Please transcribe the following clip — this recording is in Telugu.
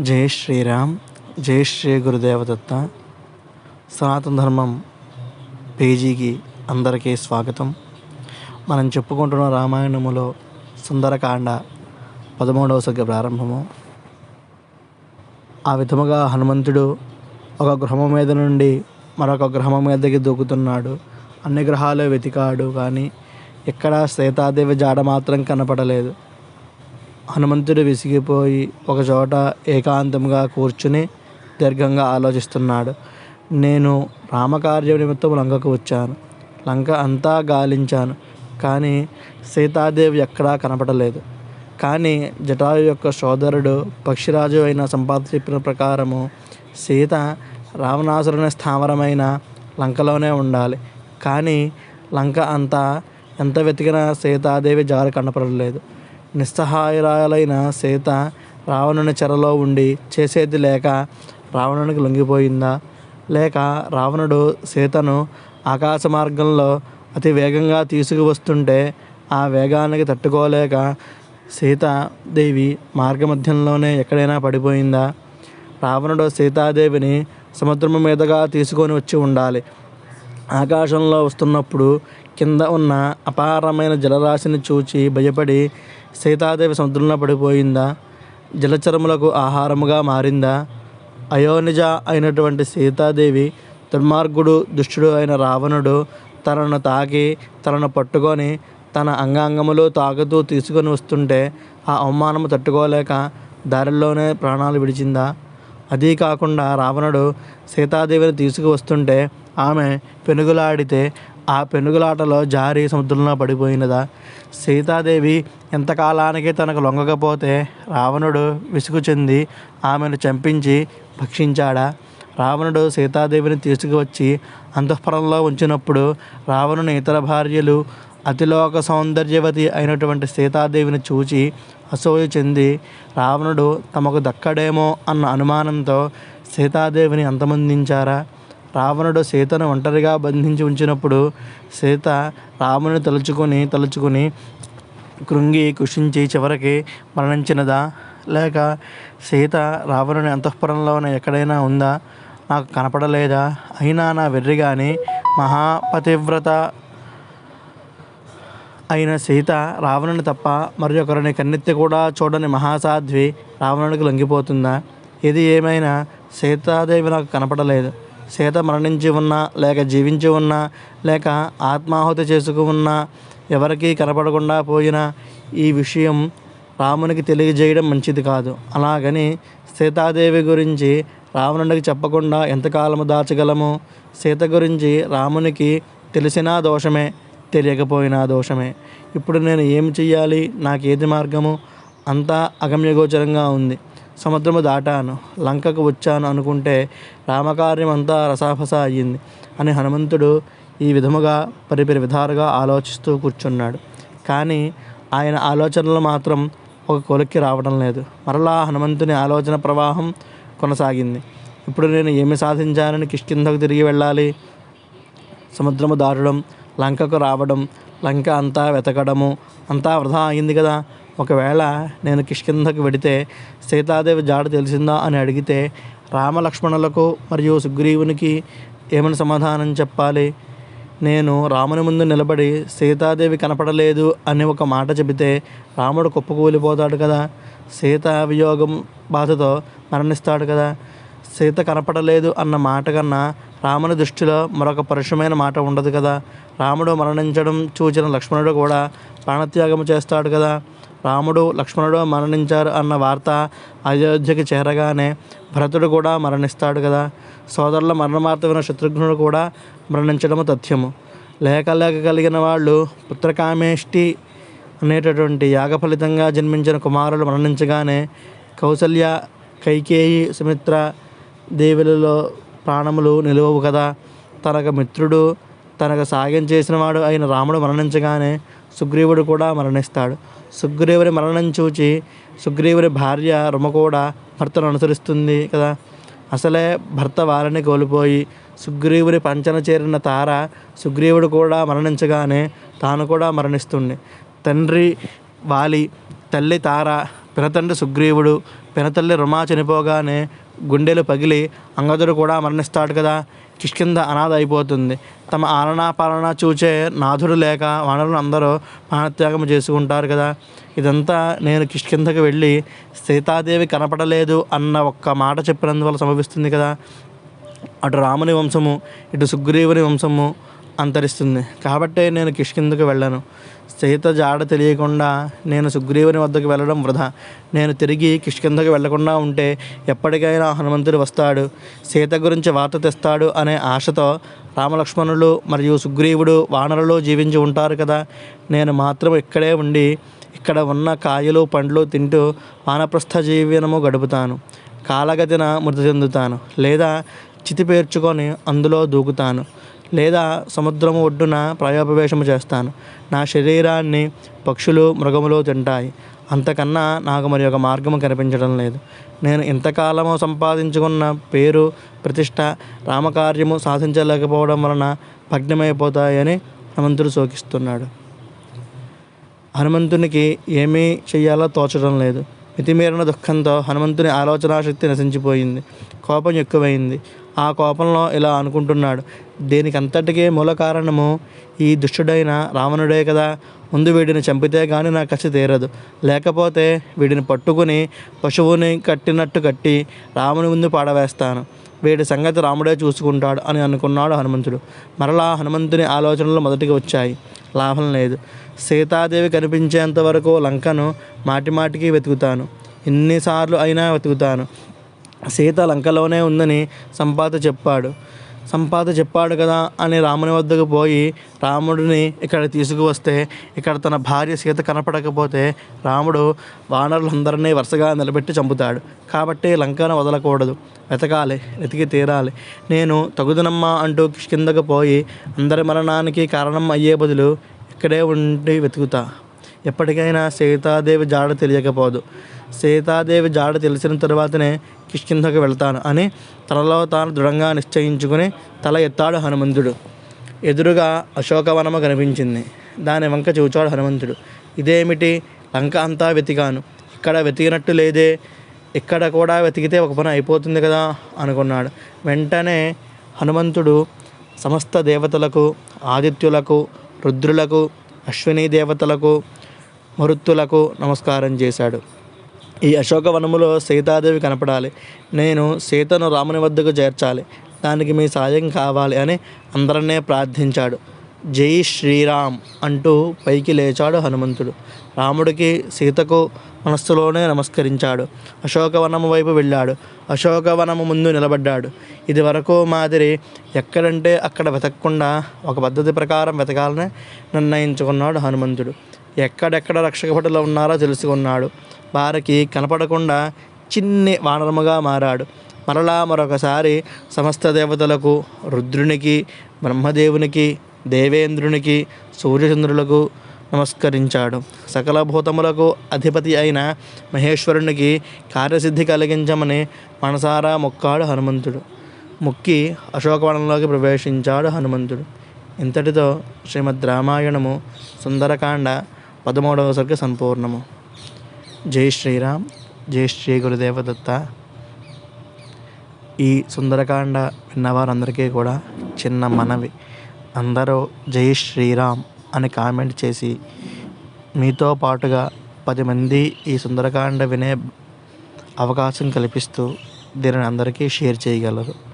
జై శ్రీరామ్ జై శ్రీ గురుదేవదత్త. సనాతన ధర్మం పేజీకి అందరికీ స్వాగతం. మనం చెప్పుకుంటున్న రామాయణములో సుందరకాండ పదమూడవ సగ ప్రారంభము. ఆ విధముగా హనుమంతుడు ఒక గృహము మీద నుండి మరొక గ్రహం మీదకి దూకుతున్నాడు. అన్ని గ్రహాలు వెతికాడు కానీ ఎక్కడా సీతాదేవి జాడ మాత్రం కనపడలేదు. హనుమంతుడు విసిగిపోయి ఒకచోట ఏకాంతంగా కూర్చుని దీర్ఘంగా ఆలోచిస్తున్నాడు. నేను రామకార్య నిమిత్తం లంకకు వచ్చాను. లంక అంతా గాలించాను. కానీ సీతాదేవి ఎక్కడా కనపడలేదు. కానీ జటాయు యొక్క సోదరుడు పక్షిరాజు అయిన సంపాద చెప్పిన ప్రకారము సీత రావణాసురుని స్థావరమైన లంకలోనే ఉండాలి. కానీ లంక అంతా ఎంత వెతికినా సీతాదేవి జారు కనపడలేదు. నిస్సహాయరాలైన సీత రావణుని చెరలో ఉండి చేసేది లేక రావణునికి లొంగిపోయిందా? లేక రావణుడు సీతను ఆకాశ మార్గంలో అతి వేగంగా తీసుకువస్తుంటే ఆ వేగానికి తట్టుకోలేక సీతాదేవి మార్గమధ్యంలోనే ఎక్కడైనా పడిపోయిందా? రావణుడు సీతాదేవిని సముద్రం మీదుగా తీసుకొని వచ్చి ఉండాలి. ఆకాశంలో వస్తున్నప్పుడు కింద ఉన్న అపారమైన జలరాశిని చూచి భయపడి సీతాదేవి సముద్రంలో పడిపోయిందా? జలచరములకు ఆహారముగా మారిందా? అయోనిజ అయినటువంటి సీతాదేవి దుర్మార్గుడు దుష్టుడు అయిన రావణుడు తనను తాకి తనను పట్టుకొని తన అంగాంగములు తాకుతూ తీసుకొని వస్తుంటే ఆ అవమానము తట్టుకోలేక దారిలోనే ప్రాణాలు విడిచిందా? అదీ కాకుండా రావణుడు సీతాదేవిని తీసుకువస్తుంటే ఆమె పెనుగులాడితే ఆ పెనుగులాటలో జారి సముద్రంలో పడిపోయినదా? సీతాదేవి ఎంతకాలానికి తనకు లొంగకపోతే రావణుడు విసుగు చెంది ఆమెను చంపించి భక్షించాడా? రావణుడు సీతాదేవిని తీసుకువచ్చి అంతఃపురంలో ఉంచినప్పుడు రావణుని ఇతర భార్యలు అతిలోక సౌందర్యవతి అయినటువంటి సీతాదేవిని చూచి అసూయ చెంది రావణుడు తమకు దక్కడేమో అన్న అనుమానంతో సీతాదేవిని అంతమొందించారా? రావణుడు సీతను ఒంటరిగా బంధించి ఉంచినప్పుడు సీత రాముని తలుచుకొని తలుచుకొని కృంగి కుషించి చివరికి మరణించినదా? లేక సీత రావణుని అంతఃపురంలోనే ఎక్కడైనా ఉందా? నాకు కనపడలేదా? అయినా నా వెర్రి కానీ మహాపతివ్రత అయిన సీత రావణుని తప్ప మరి ఒకరిని కన్నెత్తి కూడా చూడని మహాసాధ్వి రావణునికి లొంగిపోతుందా? ఇది ఏమైనా సీతాదేవి నాకు కనపడలేదు. సీత మరణించి ఉన్నా లేక జీవించి ఉన్నా లేక ఆత్మాహుతి చేసుకు ఉన్నా ఎవరికీ కనపడకుండా పోయినా ఈ విషయం రామునికి తెలియజేయడం మంచిది కాదు. అలాగని సీతాదేవి గురించి రావణునికి చెప్పకుండా ఎంతకాలము దాచగలము? సీత గురించి రామునికి తెలిసినా దోషమే తెలియకపోయినా దోషమే. ఇప్పుడు నేను ఏమి చెయ్యాలి? నాకు ఏది మార్గము? అంతా అగమ్యగోచరంగా ఉంది. సముద్రము దాటాను లంకకు వచ్చాను అనుకుంటే రామకార్యం అంతా రసాఫస అయ్యింది అని హనుమంతుడు ఈ విధముగా పరిపరి విధాలుగా ఆలోచిస్తూ కూర్చున్నాడు. కానీ ఆయన ఆలోచనలు మాత్రం ఒక కొలిక్కి రావడం లేదు. మరలా హనుమంతుని ఆలోచన ప్రవాహం కొనసాగింది. ఇప్పుడు నేను ఏమి సాధించాలని కిష్కిందకు తిరిగి వెళ్ళాలి? సముద్రము దాటడం లంకకు రావడం లంక అంతా వెతకడము అంతా వృధా అయింది కదా. ఒకవేళ నేను కిష్కిందకు వెడితే సీతాదేవి జాడ తెలిసిందా అని అడిగితే రామలక్ష్మణులకు మరియు సుగ్రీవునికి ఏమని సమాధానం చెప్పాలి? నేను రాముని ముందు నిలబడి సీతాదేవి కనపడలేదు అని ఒక మాట చెబితే రాముడు కుప్పకూలిపోతాడు కదా? సీత వియోగం బాధతో మరణిస్తాడు కదా? సీత కనపడలేదు అన్న మాట కన్నా రాముని దృష్టిలో మరొక పరుషమైన మాట ఉండదు కదా? రాముడు మరణించడం చూచిన లక్ష్మణుడు కూడా ప్రాణత్యాగం చేస్తాడు కదా? రాముడు లక్ష్మణుడు మరణించారు అన్న వార్త అయోధ్యకి చేరగానే భరతుడు కూడా మరణిస్తాడు కదా. సోదరుల మరణ వార్త విన్న శత్రుఘ్నుడు కూడా మరణించడము తథ్యము. లేక లేక కలిగిన వాళ్ళు పుత్రకామేష్టి అనేటటువంటి యాగ ఫలితంగా జన్మించిన కుమారులు మరణించగానే కౌసల్య కైకేయి సుమిత్ర దేవులలో ప్రాణములు నిలువవు కదా. తనకు మిత్రుడు తనకు సాయం చేసినవాడు అయిన రాముడు మరణించగానే సుగ్రీవుడు కూడా మరణిస్తాడు. సుగ్రీవుని మరణం చూచి సుగ్రీవుని భార్య రుమ కూడా భర్తను అనుసరిస్తుంది కదా. అసలే భర్త వారిని కోల్పోయి సుగ్రీవుని పంచన చేరిన తార సుగ్రీవుడు కూడా మరణించగానే తాను కూడా మరణిస్తుంది. తండ్రి వాలి తల్లి తార పినతండ్రి సుగ్రీవుడు పినతల్లి రుమా చనిపోగానే గుండెలు పగిలి అంగదుడు కూడా మరణిస్తాడు కదా. కిష్కింద అనాథ అయిపోతుంది. తమ ఆలనా పాలన చూచే నాథుడు లేక వనరులు అందరూ ప్రాణత్యాగం చేసుకుంటారు కదా. ఇదంతా నేను కిష్కిందకు వెళ్ళి సీతాదేవి కనపడలేదు అన్న ఒక్క మాట చెప్పినందువల్ల సంభవిస్తుంది కదా. అటు రాముని వంశము ఇటు సుగ్రీవుని వంశము అంతరిస్తుంది. కాబట్టే నేను కిష్కిందకు వెళ్ళాను. సీత జాడ తెలియకుండా నేను సుగ్రీవుని వద్దకు వెళ్ళడం వృధా. నేను తిరిగి కిష్కిందకు వెళ్ళకుండా ఉంటే ఎప్పటికైనా హనుమంతుడు వస్తాడు. సీత గురించి వార్త తెస్తాడు అనే ఆశతో రామలక్ష్మణులు మరియు సుగ్రీవుడు వానరులు జీవించి ఉంటారు కదా. నేను మాత్రం ఇక్కడే ఉండి ఇక్కడ ఉన్న కాయలు పండ్లు తింటూ వానప్రస్థ జీవనము గడుపుతాను. కాలగతిన మృతి చెందుతాను. లేదా చితి పేర్చుకొని అందులో దూకుతాను. లేదా సముద్రము ఒడ్డున ప్రాయోపవేశము చేస్తాను. నా శరీరాన్ని పక్షులు మృగములు తింటాయి. అంతకన్నా నాకు మరి ఒక మార్గము కనిపించడం లేదు. నేను ఇంతకాలము సంపాదించుకున్న పేరు ప్రతిష్ట రామకార్యము సాధించలేకపోవడం వలన భగ్నమైపోతాయని హనుమంతుడు శోకిస్తున్నాడు. హనుమంతునికి ఏమీ చెయ్యాలో తోచడం లేదు. మితిమీరిన దుఃఖంతో హనుమంతుని ఆలోచనాశక్తి నశించిపోయింది. కోపం ఎక్కువైంది. ఆ కోపంలో ఇలా అనుకుంటున్నాడు. దీనికి అంతటికీ మూల కారణము ఈ దుష్టుడైన రావణుడే కదా. ముందు వీడిని చంపితే కానీ నా కసి తీరదు. లేకపోతే వీడిని పట్టుకుని పశువుని కట్టినట్టు కట్టి రాముని ముందు పాడవేస్తాను. వీడి సంగతి రాముడే చూసుకుంటాడు అని అనుకున్నాడు హనుమంతుడు. మరలా హనుమంతుని ఆలోచనలు మొదటికి వచ్చాయి. లాభం లేదు. సీతాదేవి కనిపించేంత వరకు లంకను మాటిమాటికి వెతుకుతాను. ఎన్నిసార్లు అయినా వెతుకుతాను. సీత లంకలోనే ఉందని సంపాత చెప్పాడు. సంపాత చెప్పాడు కదా అని రాముని వద్దకు పోయి రాముడిని ఇక్కడ తీసుకువస్తే ఇక్కడ తన భార్య సీత కనపడకపోతే రాముడు వానరులందరినీ వరుసగా నిలబెట్టి చంపుతాడు. కాబట్టి లంకను వదలకూడదు. వెతకాలి వెతికి తీరాలి. నేను తగుదనమ్మా అంటూ కిందకు పోయి అందరి మరణానికి కారణం అయ్యే బదులు ఇక్కడే ఉండి వెతుకుతా. ఎప్పటికైనా సీతాదేవి జాడ తెలియకపోదు. సీతాదేవి జాడ తెలిసిన తర్వాతనే కిష్కింధకు వెళ్తాను అని తనలో తాను దృఢంగా నిశ్చయించుకుని తల ఎత్తాడు హనుమంతుడు. ఎదురుగా అశోకవనము కనిపించింది. దాని వంక చూచాడు హనుమంతుడు. ఇదేమిటి? లంక అంతా వెతికాను. ఇక్కడ వెతికినట్టు లేదే. ఇక్కడ కూడా వెతికితే ఒక పని అయిపోతుంది కదా అనుకున్నాడు. వెంటనే హనుమంతుడు సమస్త దేవతలకు ఆదిత్యులకు రుద్రులకు అశ్విని దేవతలకు మరుత్తులకు నమస్కారం చేశాడు. ఈ అశోకవనములో సీతాదేవి కనపడాలి. నేను సీతను రాముని వద్దకు చేర్చాలి. దానికి మీ సాయం కావాలి అని అందరినే ప్రార్థించాడు. జై శ్రీరామ్ అంటూ పైకి లేచాడు హనుమంతుడు. రాముడికి సీతకు మనస్సులోనే నమస్కరించాడు. అశోకవనము వైపు వెళ్ళాడు. అశోకవనము ముందు నిలబడ్డాడు. ఇది వరకు మాదిరి ఎక్కడంటే అక్కడ వెతకకుండా ఒక పద్ధతి ప్రకారం వెతకాలని నిర్ణయించుకున్నాడు హనుమంతుడు. ఎక్కడెక్కడ రక్షక భటులు ఉన్నారో తెలుసుకున్నాడు. వారికి కనపడకుండా చిన్ని వానరముగా మారాడు. మరలా మరొకసారి సమస్త దేవతలకు రుద్రునికి బ్రహ్మదేవునికి దేవేంద్రునికి సూర్యచంద్రులకు నమస్కరించాడు. సకల భూతములకు అధిపతి అయిన మహేశ్వరునికి కార్యసిద్ధి కలిగించమని మనసారా మొక్కాడు హనుమంతుడు. మొక్కి అశోకవనంలోకి ప్రవేశించాడు హనుమంతుడు. ఇంతటితో శ్రీమద్ రామాయణము సుందరకాండ పదమూడవ సరికి సంపూర్ణము. జై శ్రీరామ్ జై శ్రీ గురుదేవదత్త. ఈ సుందరకాండ విన్నవారందరికీ కూడా చిన్న మనవి. అందరూ జై శ్రీరామ్ అని కామెంట్ చేసి మీతో పాటుగా పది మంది ఈ సుందరకాండ వినే అవకాశం కల్పిస్తూ దీనిని అందరికీ షేర్ చేయగలరు.